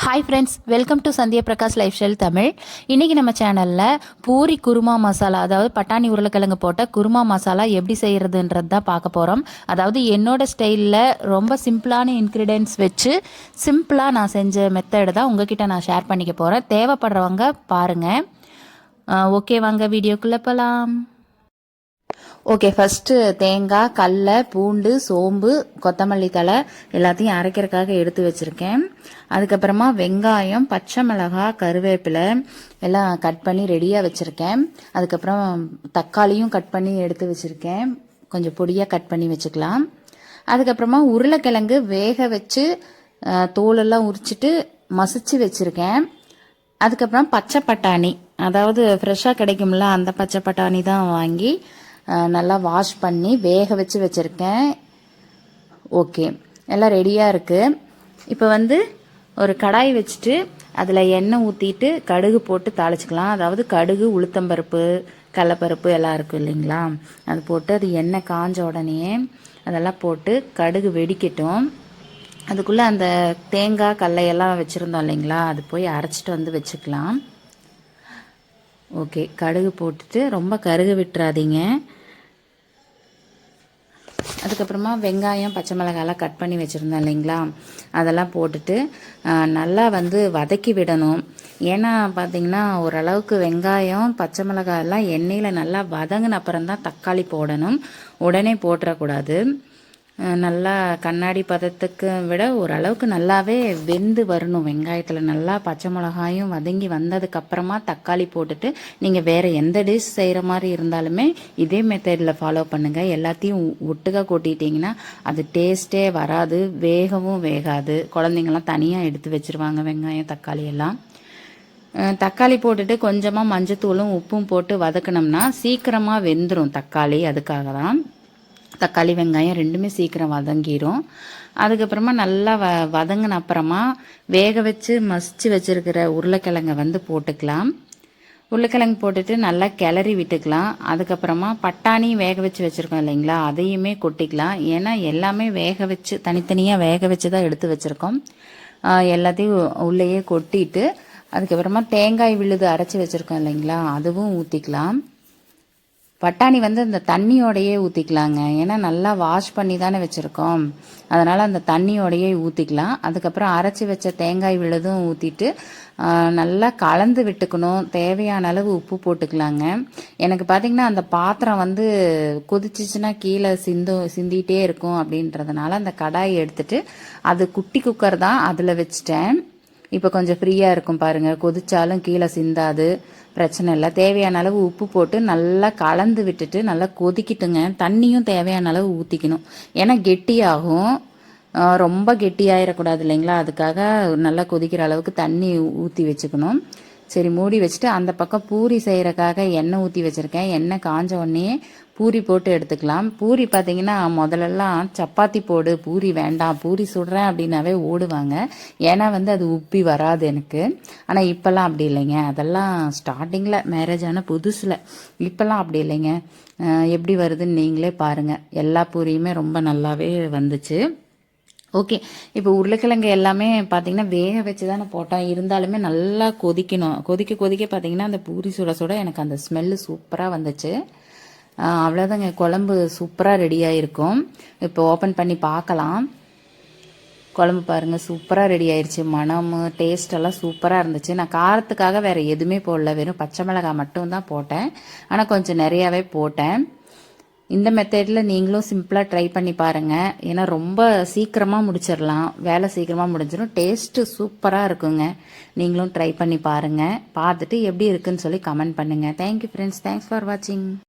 Hi friends welcome to Sandhya Prakash lifestyle Tamil இன்றைக்கி நம்ம சேனலில் பூரி குருமா மசாலா அதாவது பட்டாணி உருளைக்கிழங்கு போட்ட குருமா மசாலா எப்படி செய்கிறதுன்றது தான் பார்க்க போகிறோம் அதாவது என்னோட ஸ்டைலில் ரொம்ப சிம்பிளான இன்க்ரீடியன்ஸ் வச்சு சிம்பிளாக நான் செஞ்ச மெத்தடு தான் உங்ககிட்ட நான் ஷேர் பண்ணிக்க போகிறேன் தேவைப்படுறவங்க பாருங்கள் ஓகே வாங்க வீடியோக்குள்ளே போகலாம் ஓகே ஃபஸ்ட்டு தேங்காய் கடல பூண்டு சோம்பு கொத்தமல்லி தழை எல்லாத்தையும் அரைக்கிறதுக்காக எடுத்து வச்சுருக்கேன். அதுக்கப்புறமா வெங்காயம் பச்சை மிளகாய் கருவேப்பிலை எல்லாம் கட் பண்ணி ரெடியாக வச்சுருக்கேன். அதுக்கப்புறம் தக்காளியும் கட் பண்ணி எடுத்து வச்சுருக்கேன். கொஞ்சம் பொடியாக கட் பண்ணி வச்சுக்கலாம். அதுக்கப்புறமா உருளைக்கிழங்கு வேக வச்சு தோலெல்லாம் உரிச்சிட்டு மசிச்சு வச்சுருக்கேன். அதுக்கப்புறம் பச்சை பட்டாணி. அதாவது ஃப்ரெஷ்ஷாக கிடைக்கும்ல அந்த பச்சை பட்டாணி தான் வாங்கி நல்லா வாஷ் பண்ணி வேக வச்சு வச்சுருக்கேன். ஓகே. எல்லாம் ரெடியாக இருக்குது இப்போ வந்து ஒரு கடாய் வச்சுட்டு அதில் எண்ணெய் ஊற்றிட்டு கடுகு போட்டு தாளிச்சிக்கலாம். அதாவது கடுகு உளுத்தம்பருப்பு கடலப்பருப்பு எல்லாம் இருக்கும் இல்லைங்களா? அது போட்டு அது எண்ணெய் காஞ்ச உடனே அதெல்லாம் போட்டு கடுகு வெடிக்கட்டும். அதுக்குள்ளே அந்த தேங்காய் கடலையெல்லாம் வச்சுருந்தோம் இல்லைங்களா? அது போய் அரைச்சிட்டு வந்து வச்சுக்கலாம். ஓகே கடுகு போட்டுட்டு ரொம்ப கருகு விட்டுறாதீங்க. அதுக்கப்புறமா வெங்காயம் பச்சை மிளகாலாம் கட் பண்ணி வச்சுருந்தோம் இல்லைங்களா? அதெல்லாம் போட்டுட்டு நல்லா வந்து வதக்கி விடணும். ஏன்னா பார்த்திங்கன்னா ஓரளவுக்கு வெங்காயம் பச்சை மிளகாயெல்லாம் எண்ணெயில் நல்லா வதங்கின அப்புறம் தான் தக்காளி போடணும். உடனே போட்டுறக்கூடாது. நல்லா கண்ணாடி பதத்துக்கு விட ஓரளவுக்கு நல்லாவே வெந்து வரணும். வெங்காயத்தில் நல்லா பச்சை மிளகாயும் வதங்கி வந்ததுக்கப்புறமா தக்காளி போட்டுட்டு நீங்கள் வேறு எந்த டிஷ் செய்கிற மாதிரி இருந்தாலுமே இதே மெத்தடில் ஃபாலோ பண்ணுங்கள் எல்லாத்தையும் ஒட்டுக்காக கொட்டிட்டிங்கன்னா அது டேஸ்ட்டே வராது வேகவும் வேகாது. குழந்தைங்கள்லாம் தனியாக எடுத்து வச்சுருவாங்க வெங்காயம் தக்காளி எல்லாம். தக்காளி போட்டுட்டு கொஞ்சமாக மஞ்சத்தூளும் உப்பும் போட்டு வதக்கினோம்னா சீக்கிரமாக வெந்துடும் தக்காளி. அதுக்காக தான் தக்காளி வெங்காயம் ரெண்டுமே சீக்கிரம் வதங்கிடும் அதுக்கப்புறமா நல்லா வ வதங்கின அப்புறமா வேக வச்சு மசிச்சு வச்சுருக்கிற உருளைக்கிழங்கை வந்து போட்டுக்கலாம். உருளைக்கிழங்கு போட்டுட்டு நல்லா கிளறி விட்டுக்கலாம். அதுக்கப்புறமா பட்டாணி வேக வச்சு வச்சுருக்கோம் இல்லைங்களா? அதையுமே கொட்டிக்கலாம். ஏன்னா எல்லாமே வேக வச்சு தனித்தனியாக வேக வச்சு தான் எடுத்து வச்சுருக்கோம். எல்லாத்தையும் உள்ளேயே கொட்டிட்டு அதுக்கப்புறமா தேங்காய் விழுது அரைச்சி வச்சுருக்கோம் இல்லைங்களா? அதுவும் ஊற்றிக்கலாம் பட்டாணி வந்து அந்த தண்ணியோடையே ஊற்றிக்கலாங்க ஏன்னா நல்லா வாஷ் பண்ணி தானே வச்சுருக்கோம். அதனால் அந்த தண்ணியோடையே ஊற்றிக்கலாம் அதுக்கப்புறம் அரைச்சி வச்ச தேங்காய் விழுதும் ஊற்றிட்டு நல்லா கலந்து விட்டுக்கணும். தேவையான அளவு உப்பு போட்டுக்கலாங்க. எனக்கு பார்த்திங்கன்னா அந்த பாத்திரம் வந்து கொதிச்சிச்சுன்னா கீழே சிந்து சிந்திகிட்டே இருக்கும் அப்படின்றதுனால அந்த கடாயை எடுத்துட்டு அது குட்டி குக்கர் தான் அதில் வச்சுட்டேன். இப்போ கொஞ்சம் ஃப்ரீயாக இருக்கும் பாருங்கள் கொதிச்சாலும் கீழே சிந்தாது. பிரச்சனை இல்லை. தேவையான அளவு உப்பு போட்டு நல்லா கலந்து விட்டுட்டு நல்லா கொதிக்கிட்டுங்க. தண்ணியும் தேவையான அளவு ஊற்றிக்கணும் ஏன்னா கெட்டியாகும். ரொம்ப கெட்டியாயிடக்கூடாது இல்லைங்களா? அதுக்காக நல்லா கொதிக்கிற அளவுக்கு தண்ணி ஊற்றி வச்சுக்கணும். சரி மூடி வச்சுட்டு அந்த பக்கம் பூரி செய்கிறக்காக எண்ணெய் ஊற்றி வச்சுருக்கேன். எண்ணெய் காஞ்ச உடனே பூரி போட்டு எடுத்துக்கலாம். பூரி பார்த்தீங்கன்னா முதல்லலாம் சப்பாத்தி போடு பூரி வேண்டாம் பூரி சுடுறேன் அப்படின்னாவே ஓடுவாங்க. ஏன்னா வந்து அது உப்பி வராது எனக்கு. ஆனால் இப்போல்லாம் அப்படி இல்லைங்க. அதெல்லாம் ஸ்டார்டிங்கில் மேரேஜ் ஆன புதுசில். இப்போல்லாம் அப்படி இல்லைங்க. எப்படி வருதுன்னு நீங்களே பாருங்கள் எல்லா பூரியுமே ரொம்ப நல்லாவே வந்துச்சு. ஓகே. இப்போ உருளைக்கிழங்கு எல்லாமே பார்த்தீங்கன்னா வேக வச்சு தானே போட்டோம் இருந்தாலுமே நல்லா கொதிக்கணும். கொதிக்க கொதிக்க பார்த்தீங்கன்னா அந்த பூரி சுட சுட எனக்கு அந்த ஸ்மெல்லு சூப்பராக வந்துச்சு. அவ்வளோதாங்க குழம்பு சூப்பராக ரெடியாக இருக்கும் இப்போ ஓப்பன் பண்ணி பார்க்கலாம். குழம்பு பாருங்கள் சூப்பராக ரெடி ஆயிடுச்சு மனம் டேஸ்ட் எல்லாம் சூப்பராக இருந்துச்சு. நான் காரத்துக்காக வேறு எதுவுமே போடல. வெறும் பச்சை மிளகாய் மட்டும்தான் போட்டேன். ஆனால் கொஞ்சம் நிறையாவே போட்டேன். இந்த மெத்தடில் நீங்களும் சிம்பிளாக ட்ரை பண்ணி பாருங்கள் ஏன்னா ரொம்ப சீக்கிரமாக முடிச்சிடலாம். வேலை சீக்கிரமாக முடிஞ்சிடும். டேஸ்ட்டு சூப்பராக இருக்குங்க. நீங்களும் ட்ரை பண்ணி பாருங்கள் பார்த்துட்டு எப்படி இருக்குன்னு சொல்லி கமெண்ட் பண்ணுங்கள் தேங்க்யூ ஃப்ரெண்ட்ஸ் தேங்க்ஸ் ஃபார் வாட்சிங்